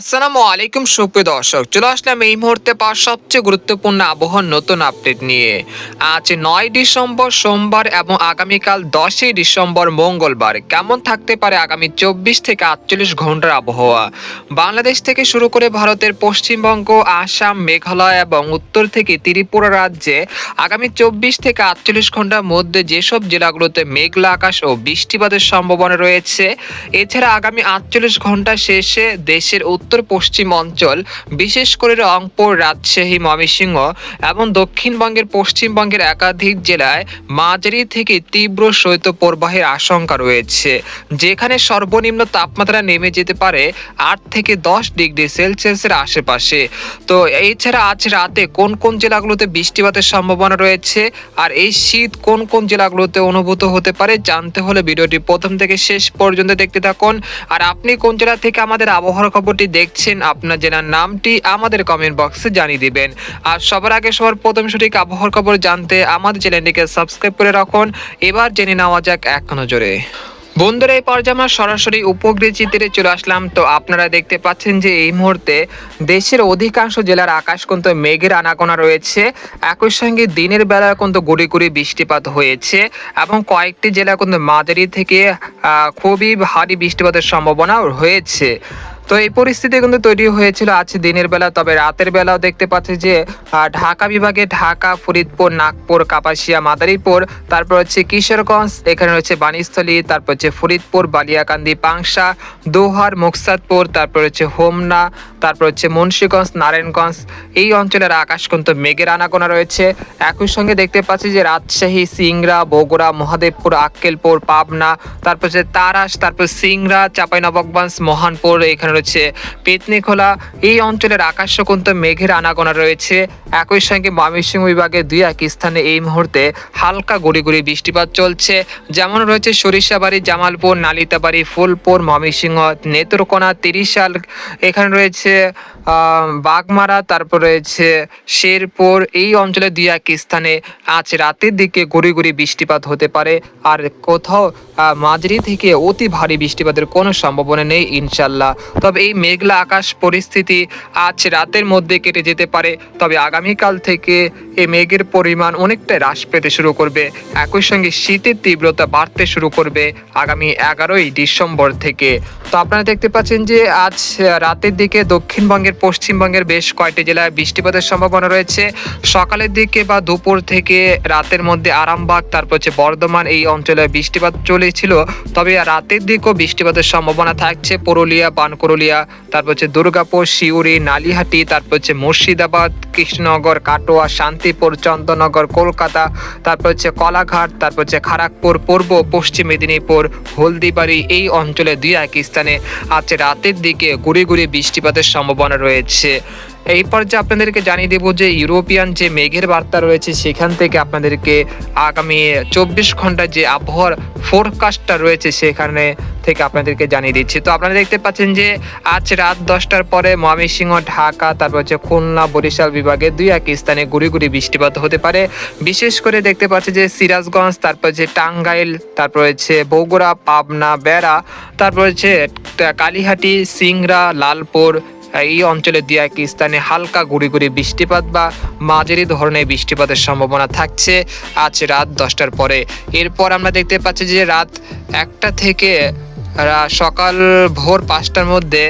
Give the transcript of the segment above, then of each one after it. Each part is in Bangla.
আসসালামু আলাইকুম, সুপ্রিয় দর্শক। চলে আসলাম এই মুহূর্তে পাওয়া সবচেয়ে গুরুত্বপূর্ণ আবহাওয়ার নতুন আপডেট নিয়ে। আজ নয় ডিসেম্বর সোমবার এবং আগামীকাল দশই ডিসেম্বর মঙ্গলবার। কেমন থাকতে পারে আগামী চব্বিশ থেকে আটচল্লিশ ঘণ্টার আবহাওয়া? বাংলাদেশ থেকে শুরু করে ভারতের পশ্চিমবঙ্গ, আসাম, মেঘালয় এবং উত্তর থেকে ত্রিপুরা রাজ্যে আগামী চব্বিশ থেকে আটচল্লিশ ঘণ্টার মধ্যে যেসব জেলাগুলোতে মেঘলা আকাশ ও বৃষ্টিপাতের সম্ভাবনা রয়েছে, এছাড়া আগামী আটচল্লিশ ঘণ্টা শেষে দেশের পশ্চিম অঞ্চল, বিশেষ করে রংপুর, রাজশাহী, ময়মনসিংহ এবং দক্ষিণবঙ্গের পশ্চিমবঙ্গের একাধিক জেলায় মাঝারি থেকে তীব্র শৈত্যপ্রবাহের আশঙ্কা রয়েছে, যেখানে সর্বনিম্ন তাপমাত্রা নেমে যেতে পারে আট থেকে দশ ডিগ্রি সেলসিয়াসের আশেপাশে। তো এছাড়া আজ রাতে কোন কোন জেলাগুলোতে বৃষ্টিপাতের সম্ভাবনা রয়েছে আর এই শীত কোন কোন জেলাগুলোতে অনুভূত হতে পারে জানতে হলে ভিডিওটি প্রথম থেকে শেষ পর্যন্ত দেখতে থাকুন। আর আপনি কোন জেলা থেকে আমাদের আবহাওয়ার খবরটি দেখছেন আপনার জেলার নামটি, আমাদের কমেন্ট বক্সে জানিয়ে দিবেন। আর সবার আগে সবার প্রথম সঠিক আবহাওয়ার খবর জানতে আমাদের চ্যানেলটিকে সাবস্ক্রাইব করে রাখুন। এবার জেনে নেওয়া যাক এক নজরে। বন্ধুরা, এই পর্যায়ে আমরা সরাসরি উপগ্রহ চিত্রে চলে আসলাম। তো আপনারা দেখতে পাচ্ছেন যে এই মুহূর্তে দেশের অধিকাংশ জেলার আকাশ কিন্তু মেঘের আনাগোনা রয়েছে। একই সঙ্গে দিনের বেলা কিন্তু গুড়ি গুড়ি বৃষ্টিপাত হয়েছে এবং কয়েকটি জেলা কিন্তু মাঝারি থেকে খুবই ভারী বৃষ্টিপাতের সম্ভাবনা হয়েছে তো এই পরিস্থিতি কিন্তু তৈরি হয়েছিল আজ দিনের বেলা, তবে রাতের বেলাও দেখতে পাচ্ছি যে ঢাকা বিভাগে ঢাকা, ফরিদপুর, নাগপুর, কাপাসিয়া, মাদারীপুর, তারপর হচ্ছে কিশোরগঞ্জ, এখানে রয়েছে বাণীস্থলী, তারপর হচ্ছে ফরিদপুর, বালিয়াকান্দি, পাংশা, দোহার, মুকসাদপুর, তারপর হচ্ছে হোমনা, তারপর হচ্ছে মুন্সীগঞ্জ, নারায়ণগঞ্জ, এই অঞ্চলের আকাশ কিন্তু মেঘের আনাগোনা রয়েছে। একই সঙ্গে দেখতে পাচ্ছি যে, রাজশাহী, সিংড়া, বগুড়া, মহাদেবপুর, আক্কেলপুর, পাবনা, তারপর হচ্ছে তারাস, তারপর সিংড়া, চাঁপাইনবাবগঞ্জ, মহানপুর, এখানে রয়েছে পেতনিখোলা, এই অঞ্চলের আকাশ কিন্তু মেঘের আনাগোনা রয়েছে। একই সঙ্গে ময়মনসিংহ বিভাগের দুই এক স্থানে এই মুহূর্তে হালকা গুড়ি গুড়ি বৃষ্টিপাত চলছে। যেমন রয়েছে সরিষাবাড়ি, জামালপুর, নালিতাবাড়ি, ফুলপুর, ময়মনসিংহ, নেত্রকোনা, তিরিশাল, এখানে রয়েছে বাগমারা, তারপর রয়েছে শেরপুর। এই অঞ্চলে দুই এক স্থানে আজ রাতের দিকে গুড়ি গুড়ি বৃষ্টিপাত হতে পারে। আর কোথাও মাঝারি থেকে অতি ভারী বৃষ্টিপাতের কোনো সম্ভাবনা নেই, ইনশাল্লাহ। তবে এই মেঘলা আকাশ পরিস্থিতি আজ রাতের মধ্যে কেটে যেতে পারে। তবে আগামীকাল থেকে এই মেঘের পরিমাণ অনেকটাই হ্রাস পেতে শুরু করবে। একই সঙ্গে শীতের তীব্রতা বাড়তে শুরু করবে আগামী এগারোই ডিসেম্বর থেকে। তো আপনারা দেখতে পাচ্ছেন যে আজ রাতের দিকে দক্ষিণবঙ্গের, পশ্চিমবঙ্গের বেশ কয়েকটি জেলায় বৃষ্টিপাতের সম্ভাবনা রয়েছে। সকালের দিকে বা দুপুর থেকে রাতের মধ্যে আরামবাগ, তারপর হচ্ছে বর্ধমান এই অঞ্চলে বৃষ্টিপাত চলেছিল। তবে রাতের দিকেও বৃষ্টিপাতের সম্ভাবনা থাকছে। পুরুলিয়া পানকুরুলিয়া তারপর হচ্ছে দুর্গাপুর শিউরি নালিহাটি, তারপর হচ্ছে মুর্শিদাবাদ, কৃষ্ণনগর, কাটোয়া, শান্তিপুর, চন্দননগর, কলকাতা, তারপর হচ্ছে কলাঘাট, তারপর হচ্ছে খারাকপুর পূর্ব, পশ্চিম মেদিনীপুর, হলদিবাড়ি এই অঞ্চলে দুই এক স্থানে আজ রাতের দিকে গুড়ি গুড়ি বৃষ্টিপাতের সম্ভাবনা রয়েছে। এই পর্যায়ে আপনাদেরকে জানিয়ে দেবো যে ইউরোপিয়ান যে মেঘের বার্তা রয়েছে, সেখান থেকে আপনাদেরকে আগামী চব্বিশ ঘণ্টা যে আবহাওয়ার ফোরকাস্টটা রয়েছে, সেখানে থেকে আপনাদেরকে জানিয়ে দিচ্ছি। তো আপনারা দেখতে পাচ্ছেন যে, আজ রাত দশটার পরে ময়মনসিংহ, ঢাকা, তারপর হচ্ছে খুলনা, বরিশাল বিভাগে দুই এক স্থানে গুড়ি গুড়ি বৃষ্টিপাত হতে পারে। বিশেষ করে দেখতে পাচ্ছি যে, সিরাজগঞ্জ, তারপর হচ্ছে টাঙ্গাইল, তারপর হচ্ছে বগুড়া, পাবনা, বেড়া, তারপর হচ্ছে কালীহাটি, সিংড়া, লালপুর এই অঞ্চলে দু এক স্থানে হালকা গুড়ি গুড়ি বৃষ্টিপাত বা মাঝারি ধরনের বৃষ্টিপাতের সম্ভাবনা থাকছে আজ রাত দশটার পরে। এরপর আমরা দেখতে পাচ্ছি যে রাত একটা থেকে সকাল ভোর পাঁচটার মধ্যে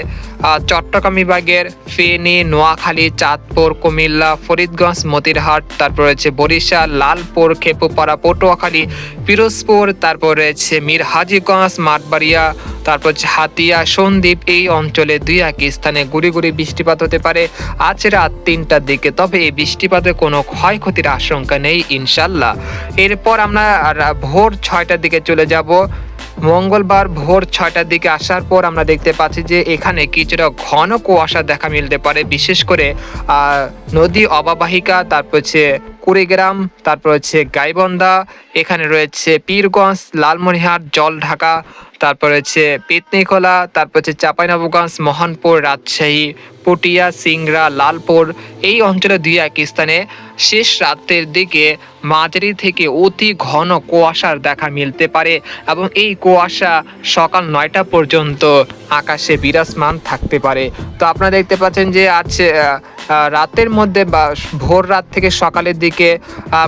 চট্টগ্রাম বিভাগের ফেনী, নোয়াখালী, চাঁদপুর, কুমিল্লা, ফরিদগঞ্জ, মতিরহাট, তারপর রয়েছে বরিশাল, লালপুর, খেপুপাড়া, পটুয়াখালী, পিরোজপুর, তারপর রয়েছে মীর হাজিগঞ্জ মাঠবাড়িয়া তারপর হাতিয়া, সন্দ্বীপ এই অঞ্চলে দুই একই স্থানে গুড়ি গুড়ি বৃষ্টিপাত হতে পারে। আজ রাত তিনটার দিকে, তবে এই বৃষ্টিপাতে কোনো ক্ষয়ক্ষতির আশঙ্কা নেই, ইনশাল্লাহ। এরপর আমরা ভোর ছয়টার দিকে চলে যাব। মঙ্গলবার ভোর ছয়টার দিকে আসার পর আমরা দেখতে পাচ্ছি যে এখানে কিছুটা ঘন কুয়াশা দেখা মিলতে পারে, বিশেষ করে নদী অববাহিকা, তারপর হচ্ছে কুড়িগ্রাম, তারপর হচ্ছে গাইবন্ধা, এখানে রয়েছে পীরগঞ্জ, লালমনিরহাট জলঢাকা তারপর হচ্ছে পেতনিখোলা, তারপর হচ্ছে চাঁপাইনবাবগঞ্জ, মোহনপুর, রাজশাহী, পটিয়া, সিংড়া, লালপুর, এই অঞ্চলে দুই এক স্থানে। শেষ রাতের দিকে মাঝারি থেকে অতি ঘন কুয়াশার দেখা মিলতে পারে এবং এই কুয়াশা সকাল নয়টা পর্যন্ত আকাশে বিরাজমান থাকতে পারে। তো আপনারা দেখতে পাচ্ছেন যে আজ রাতের মধ্যে বা ভোর রাত থেকে সকালের দিকে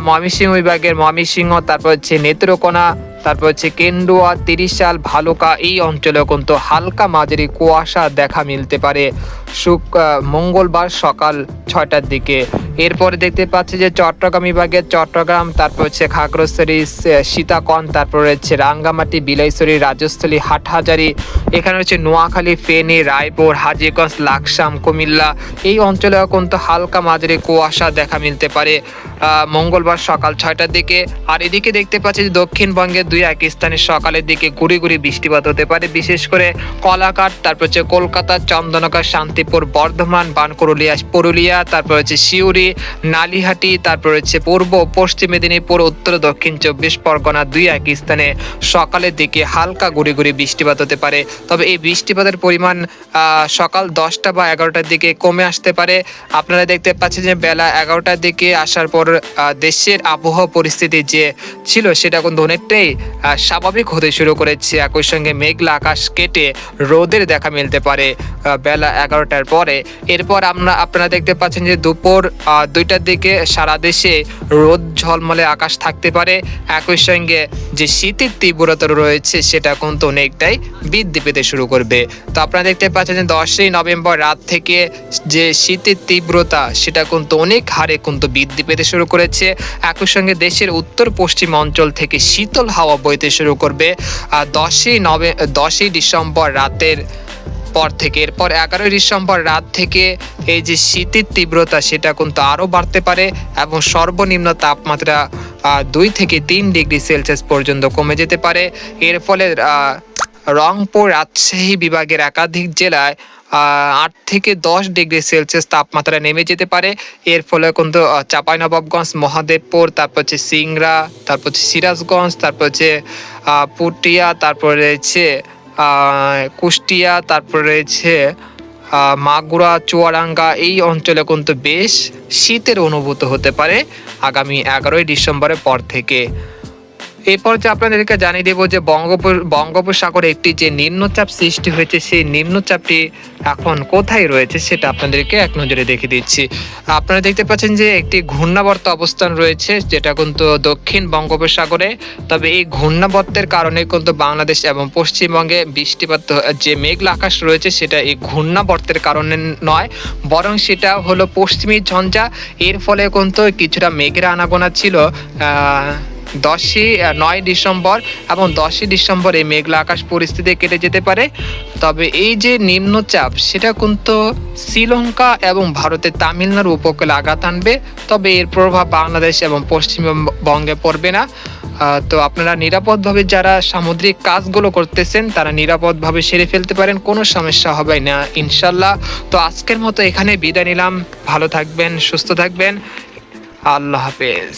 ময়মনসিংহ বিভাগের ময়মনসিংহ, তারপর হচ্ছে নেত্রকোনা, তারপর হচ্ছে কেন্ডুয়া তিরিশাল, ভালুকা, এই অঞ্চলেও কিন্তু হালকা মাঝারি কুয়াশা দেখা মিলতে পারে। শুক মঙ্গলবার সকাল ছয়টার দিকে। এরপরে দেখতে পাচ্ছি যে চট্টগ্রাম বিভাগের চট্টগ্রাম, তারপর হচ্ছে খাগড়াছড়ি সীতাকন তারপর হচ্ছে রাঙ্গামাটি, বিলাইছড়ি, রাজস্থলী, হাটহাজারি, এখানে হচ্ছে নোয়াখালী, ফেনী, রায়পুর, হাজিগঞ্জ, লাকসাম, কুমিল্লা। এই অঞ্চলেও কিন্তু হালকা মাঝারি কুয়াশা দেখা মিলতে পারে মঙ্গলবার সকাল ছয়টার দিকে। আর এদিকে দেখতে পাচ্ছি যে দক্ষিণবঙ্গের দুই এক স্থানে সকালের দিকে গুড়ি গুড়ি বৃষ্টিপাত হতে পারে, বিশেষ করে কলাকাট তারপর হচ্ছে কলকাতা, চন্দননগর শান্তিপুর, বর্ধমান বানকুরুলিয়া পুরুলিয়া, তারপর হচ্ছে সিউড়ি, নালিহাটি, তারপর হচ্ছে পূর্ব, পশ্চিম মেদিনীপুর, উত্তর, দক্ষিণ চব্বিশ পরগনা দুই এক স্থানে সকালের দিকে হালকা গুড়ি গুড়ি বৃষ্টিপাত হতে পারে। তবে এই বৃষ্টিপাতের পরিমাণ সকাল দশটা বা এগারোটার দিকে কমে আসতে পারে। আপনারা দেখতে পাচ্ছেন যে বেলা এগারোটার দিকে আসার পর দেশের আবহাওয়া পরিস্থিতি যে ছিল সেটা কিন্তু অনেকটাই স্বাভাবিক হতে শুরু করেছে। একই সঙ্গে মেঘলা আকাশ কেটে রোদের দেখা মিলতে পারে। বেলা বেলা এগারোটার পরে। এরপর আমরা, আপনারা দেখতে পাচ্ছেন যে দুপুর দুইটার দিকে সারা দেশে রোদ ঝলমলে আকাশ থাকতে পারে। একই সঙ্গে যে শীতের তীব্রতা রয়েছে, সেটা কিন্তু অনেকটাই বৃদ্ধি পেতে শুরু করবে। তো আপনারা দেখতে পাচ্ছেন যে দশই নভেম্বর রাত থেকে যে শীতের তীব্রতা, সেটা কিন্তু অনেক হারে কিন্তু বৃদ্ধি পেতে শুরু করেছে। একই সঙ্গে দেশের উত্তর পশ্চিম অঞ্চল থেকে শীতল হাওয়া বইতে শুরু করবে। আর দশই নভে, দশই ডিসেম্বর রাতের পর থেকে। এরপর এগারোই ডিসেম্বর রাত থেকে এই যে শীতের তীব্রতা, সেটা কিন্তু আরও বাড়তে পারে এবং সর্বনিম্ন তাপমাত্রা দুই থেকে তিন ডিগ্রি সেলসিয়াস পর্যন্ত কমে যেতে পারে। এর ফলে রংপুর রাজশাহী বিভাগের একাধিক জেলায় আট থেকে দশ ডিগ্রি সেলসিয়াস তাপমাত্রা নেমে যেতে পারে। এর ফলে কিন্তু চাঁপাইনবাবগঞ্জ, মহাদেবপুর, তারপর হচ্ছে সিংড়া, তারপর হচ্ছে সিরাজগঞ্জ, তারপর হচ্ছে পুটিয়া, তারপর রয়েছে কুষ্টিয়া, তারপর রয়েছে মাগুরা, চুয়াডাঙ্গা, এই অঞ্চলে কিন্তু বেশ শীতের অনুভূত হতে পারে আগামী এগারোই ডিসেম্বরের পর থেকে। এরপর যে আপনাদেরকে জানিয়ে দেবো যে বঙ্গোপ বঙ্গোপসাগরে একটি যে নিম্নচাপ সৃষ্টি হয়েছে, সেই নিম্নচাপটি এখন কোথায় রয়েছে সেটা আপনাদেরকে এক নজরে দেখে দিচ্ছি। আপনারা দেখতে পাচ্ছেন যে একটি ঘূর্ণাবর্ত অবস্থান রয়েছে, যেটা কিন্তু দক্ষিণ বঙ্গোপসাগরে। তবে এই ঘূর্ণাবর্তের কারণে কিন্তু বাংলাদেশ এবং পশ্চিমবঙ্গে বৃষ্টিপাত যে মেঘলা আকাশ রয়েছে, সেটা এই ঘূর্ণাবর্তের কারণে নয়, বরং সেটা হলো পশ্চিমী ঝঞ্ঝা। এর ফলে কিন্তু কিছুটা মেঘের আনাগোনা ছিল। দশই নয় ডিসেম্বর এবং দশই ডিসেম্বর এই মেঘলা আকাশ পরিস্থিতি কেটে যেতে পারে। তবে এই যে নিম্নচাপ, সেটা কিন্তু শ্রীলঙ্কা এবং ভারতের তামিলনাড়ু উপকূলে আঘাত আনবে। তবে এর প্রভাব বাংলাদেশ এবং পশ্চিমবঙ্গে পড়বে না। তো আপনারা নিরাপদভাবে যারা সামুদ্রিক কাজগুলো করতেছেন, তারা নিরাপদভাবে সেরে ফেলতে পারেন, কোনো সমস্যা হবে না, ইনশাল্লাহ। তো আজকের মতো এখানে বিদায় নিলাম। ভালো থাকবেন, সুস্থ থাকবেন। আল্লাহ হাফেজ।